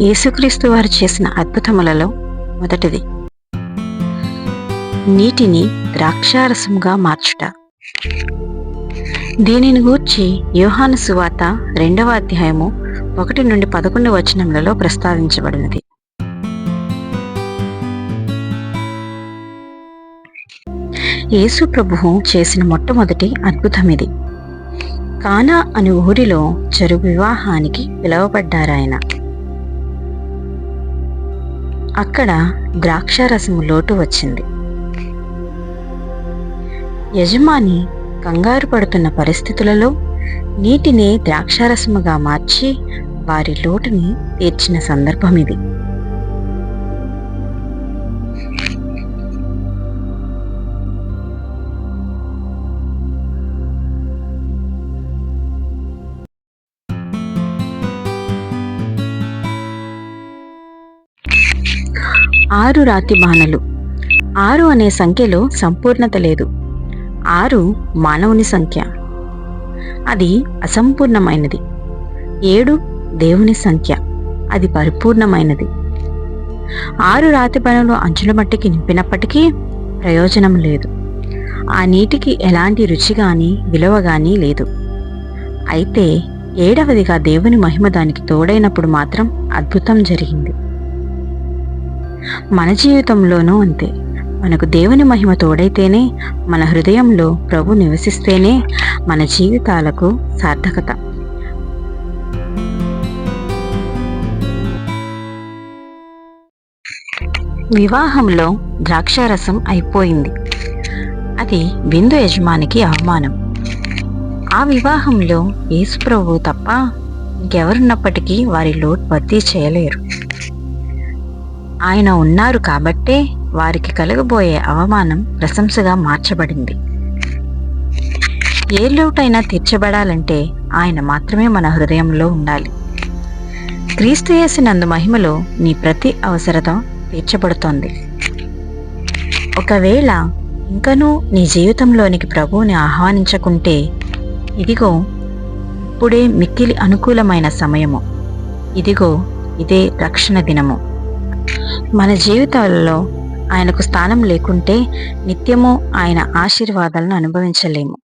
యేసుక్రీస్తు వారు చేసిన అద్భుతములలో మొదటిది. నీటిని ద్రాక్షారసంగా మార్చుట. దీనిని గూర్చి యోహాను సువాత రెండవ అధ్యాయము ఒకటి నుండి పదకొండు వచనములలో ప్రస్తావించబడినది. యేసు ప్రభువు చేసిన మొట్టమొదటి అద్భుతం ఇది కానా అనే ఊరిలో చెరువు వివాహానికి పిలువబడ్డారాయన. అక్కడ ద్రాక్షారసము లోటు వచ్చింది. యజమాని కంగారు పడుతున్న పరిస్థితులలో నీటిని ద్రాక్షారసముగా మార్చి వారి లోటుని తీర్చిన సందర్భం ఇది. ఆరు రాతి బాణలు. ఆరు అనే సంఖ్యలో సంపూర్ణత లేదు. ఆరు మానవుని సంఖ్య. అది అసంపూర్ణమైనది. ఏడు దేవుని సంఖ్య. అది పరిపూర్ణమైనది. ఆరు రాతి పనులు అంచుల మట్టికి నింపినప్పటికీ ప్రయోజనం లేదు. ఆ నీటికి ఎలాంటి రుచి కానీ విలువ కానీ లేదు. అయితే ఏడవదిగా దేవుని మహిమ దానికి తోడైనప్పుడు మాత్రం అద్భుతం జరిగింది. మన జీవితంలోనూ అంతే. మనకు దేవుని మహిమ తోడైతేనే మన హృదయంలో ప్రభు నివసిస్తేనే మన జీవితాలకు సార్థకత. వివాహంలో ద్రాక్షారసం అయిపోయింది. అది విందు యజమానికి అవమానం. ఆ వివాహంలో యేసుప్రభు తప్ప ఇంకెవరున్నప్పటికీ వారి లోటు భర్తీ చేయలేరు. ఆయన ఉన్నారు కాబట్టే వారికి కలగబోయే అవమానం ప్రశంసగా మార్చబడింది. ఏ లోటైనా తీర్చబడాలంటే ఆయన మాత్రమే మన హృదయంలో ఉండాలి. క్రీస్తు యేసునందు మహిమలో నీ ప్రతి అవసరత తీర్చబడుతోంది. ఒకవేళ ఇంకనూ నీ జీవితంలోనికి ప్రభువుని ఆహ్వానించకుంటే ఇదిగో ఇప్పుడే మిక్కిలి అనుకూలమైన సమయము. ఇదిగో ఇదే రక్షణ దినము. మన జీవితాలలో ఆయనకు స్థానం లేకుంటే నిత్యము ఆయన ఆశీర్వాదాలను అనుభవించలేము.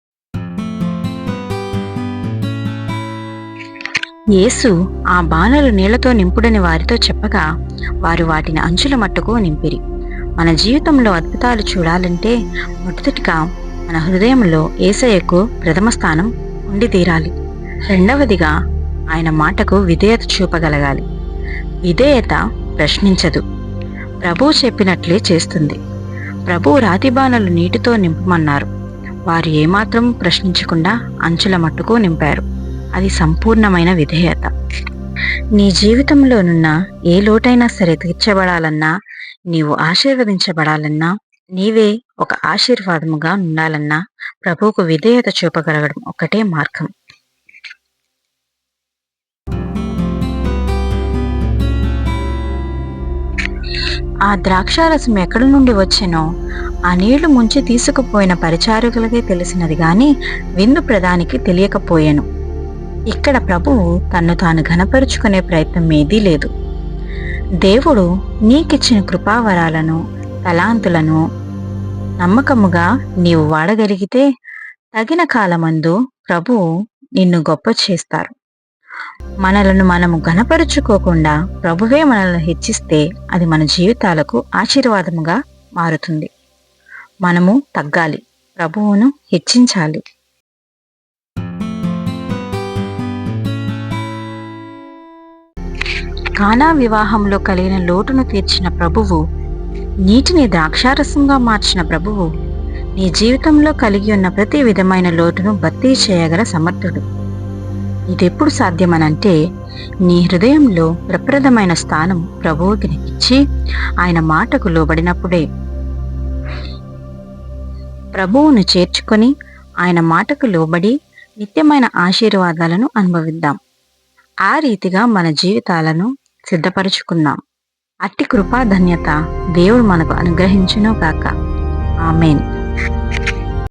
యేసు ఆ బాణలు నీళ్ళతో నింపుడని వారితో చెప్పగా వారు వాటిని అంచుల మట్టుకు నింపిరి. మన జీవితంలో అద్భుతాలు చూడాలంటే మొదటిగా మన హృదయంలో ఏసయ్యకు ప్రథమ స్థానం ఉండి తీరాలి. రెండవదిగా ఆయన మాటకు విధేయత చూపగలగాలి. విధేయత ప్రశ్నించదు. ప్రభువు చెప్పినట్లే చేస్తుంది. ప్రభు రాతిబాణలు నీటితో నింపమన్నారు. వారు ఏమాత్రం ప్రశ్నించకుండా అంచుల మట్టుకు నింపారు. అది సంపూర్ణమైన విధేయత. నీ జీవితంలోనున్న ఏ లోటైనా సరే తీర్చబడాలన్నా నీవు ఆశీర్వదించబడాలన్నా నీవే ఒక ఆశీర్వాదముగా ఉండాలన్నా ప్రభువుకు విధేయత చూపగలగడం ఒకటే మార్గం. ఆ ద్రాక్షారసం ఎక్కడి నుండి వచ్చెనో ఆ నీళ్ళు ముంచి తీసుకుపోయిన పరిచారకులకే తెలిసినది గాని విందు ప్రధానికి తెలియకపోయాను. ఇక్కడ ప్రభువు తన్ను తాను ఘనపరుచుకునే ప్రయత్నం ఏదీ లేదు. దేవుడు నీకిచ్చిన కృపావరాలను తలాంతులను నమ్మకముగా నీవు వాడగలిగితే తగిన కాలమందు ప్రభువు నిన్ను గొప్ప చేస్తారు మనలను మనము గనపరుచుకోకుండా ప్రభువే మనల్ని హెచ్చిస్తే అది మన జీవితాలకు ఆశీర్వాదముగా మారుతుంది. మనము తగ్గాలి. ప్రభువును హెచ్చించాలి. కానా వివాహంలో కలిగిన లోటును తీర్చిన ప్రభువు నీటిని ద్రాక్షారసంగా మార్చిన ప్రభువు నీ జీవితంలో కలిగి ఉన్న ప్రతి విధమైన లోటును భర్తీ చేయగల సమర్థుడు. ఇదెప్పుడు సాధ్యమనంటే నీ హృదయంలో ప్రప్రదమైన స్థానం ప్రభువుకి ఇచ్చి ఆయన మాటకు లోబడినప్పుడే. ప్రభువును చేర్చుకొని ఆయన మాటకు లోబడి నిత్యమైన ఆశీర్వాదాలను అనుభవిద్దాం. ఆ రీతిగా మన జీవితాలను సిద్ధపరుచుకుందాం. అట్టి కృపాధన్యత దేవుడు మనకు అనుగ్రహించును గాక. ఆమెన్.